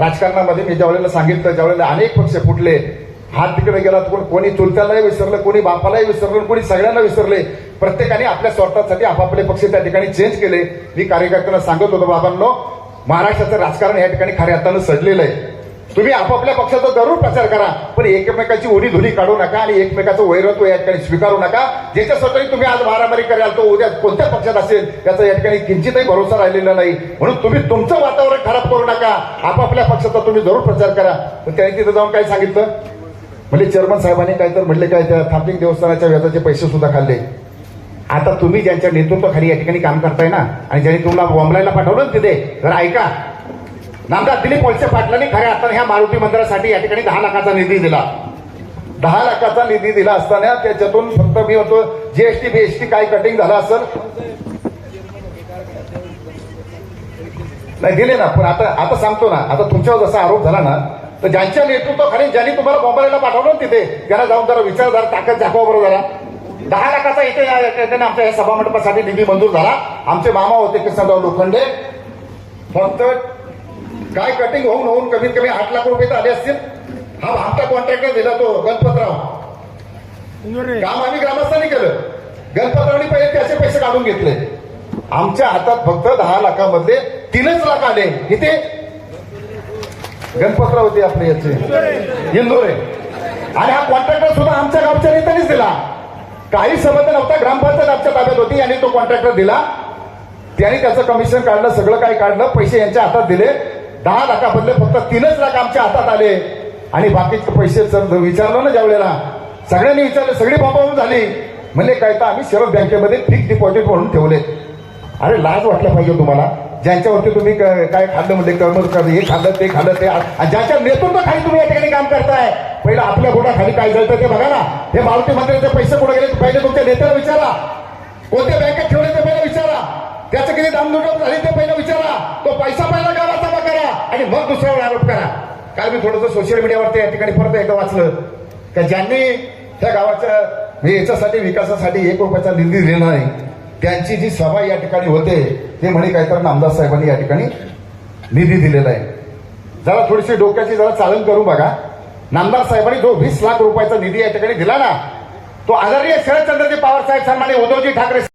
राजकारणामध्ये मी ज्यावेळेला सांगितलं ज्यावेळेला अनेक पक्ष फुटले हात तिकडे गेला कोण- कोणी चुलत्यालाही विसरलं कोणी बापालाही विसरलं कोणी सगळ्यांना विसरले. प्रत्येकाने आपल्या स्वार्थासाठी आपापले पक्ष त्या ठिकाणी चेंज केले. मी कार्यकर्त्यांना सांगत होतो बाबांनो महाराष्ट्राचं राजकारण या ठिकाणी खऱ्या अर्थानं सडलेलं आहे. तुम्ही आपापल्या पक्षाचा जरूर प्रचार करा पण एकमेकाची उडी धुली काढू नका आणि एकमेकाचं वैरत्व या ठिकाणी स्वीकारू नका. ज्याच्यासाठी तुम्ही आज मारामारी कराल तो उद्या कोणत्या पक्षात असेल याचा या ठिकाणी किंचितही भरोसा राहिलेला नाही. म्हणून तुम्ही तुमचं वातावरण खराब करू नका. आपापल्या पक्षाचा तुम्ही जरूर प्रचार करा. पण त्यांनी तिथं जाऊन काय सांगितलं? म्हणजे चेअरमन साहेबांनी काय तर म्हटले काय त्या थांबलिंग देवस्थानाच्या व्याजाचे पैसे सुद्धा खाल्ले. आता तुम्ही ज्यांच्या नेतृत्वाखाली या ठिकाणी काम करताय ना आणि ज्यांनी तुम्हाला बॉम्बलायला पाठवलं ना तिथे तर ऐका नामदार दिलीप वळसे पाटलांनी खऱ्या अर्थाने ह्या मारुती मंदिरासाठी या ठिकाणी दहा लाखाचा निधी दिला. दहा लाखाचा निधी दिला असताना त्याच्यातून फक्त मी म्हणतो जीएसटी बीएसटी काय कटिंग झालं असेल? नाही दिले ना पण आता आता सांगतो ना आता तुमच्यावर जसा आरोप झाला ना तर ज्यांच्या नेतृत्वाखाली ज्यांनी तुम्हाला बॉम्बेला पाठवलं तिथे त्यांना जाऊन जरा विचार जरा ताकद दाखवा बरोबर जरा. दहा लाखाचा इथे या- आमच्या या सभामंडपासाठी निधी मंजूर झाला. आमचे मामा होते कृष्णराव लोखंडे. फक्त काय कटिंग होऊन होऊन कमीत कमी आठ लाख रुपये तर आले असतील. हा आमचा कॉन्ट्रॅक्टर दिला तो गणपतराव. काम आम्ही ग्रामस्थांनी केलं. गणपतरावनी पहिले त्याचे पैसे काढून घेतले. आमच्या हातात फक्त दहा लाखामधले तीनच लाख आले. इथे गणपतराव होते आपले याचे. इंदोरे. आणि हा कॉन्ट्रॅक्टर सुद्धा आमच्या गावच्या नेत्यानेच दिला. काही संबंध नव्हता ग्रामपंचायत आमच्या ताब्यात होती आणि तो कॉन्ट्रॅक्टर दिला. त्यांनी त्याचं कमिशन काढलं सगळं काही काढलं पैसे यांच्या हातात दिले. दहा लाखाबदले फक्त तीनच लाख आमच्या हातात आले. आणि बाकीचे पैसे विचारलं ना ज्यावेळेला सगळ्यांनी विचारलं सगळी बाबावून झाली. म्हणले काय तर आम्ही शरद बँकेमध्ये फिक्स डिपॉझिट म्हणून ठेवले. अरे लाज वाटलं पाहिजे तुम्हाला. ज्यांच्यावरती तुम्ही काय खाल्लं म्हणजे कर्म कर हे खाल्लं ते खाल्लं ते ज्याच्या ज्यांच्या नेतृत्वाखाली तुम्ही या ठिकाणी काम करताय. पहिलं आपल्या बोटाखाली काय झालं ते बघा ना. हे मारुती मंदिराचे पैसे कुठे गेले ते पहिले तुमच्या नेत्याला विचारा. कोणत्या बँकेत ठेवले ते पहिला विचारा. त्याचं किती दामदुडप झाली ते पहिलं विचारा. तो पैसा पहिला गावाचा आणि मग दुसऱ्यावर आरोप करा. काल मी थोडंसं सोशल मीडियावरती या ठिकाणी परत एकदा वाचलं. का ज्यांनी त्या गावाच्या म्हणजे याच्यासाठी विकासासाठी एक रुपयाचा निधी दिलेला नाही त्यांची जी सभा या ठिकाणी होते ते म्हणे काय तर नामदार साहेबांनी या ठिकाणी निधी दिलेला आहे. जरा थोडीशी डोक्याची जरा चालन करू बघा. नामदार साहेबांनी जो वीस लाख रुपयाचा निधी या ठिकाणी दिला ना तो आदरणीय शरदचंद्रजी पवार साहेब सन्माने उद्धवजी ठाकरे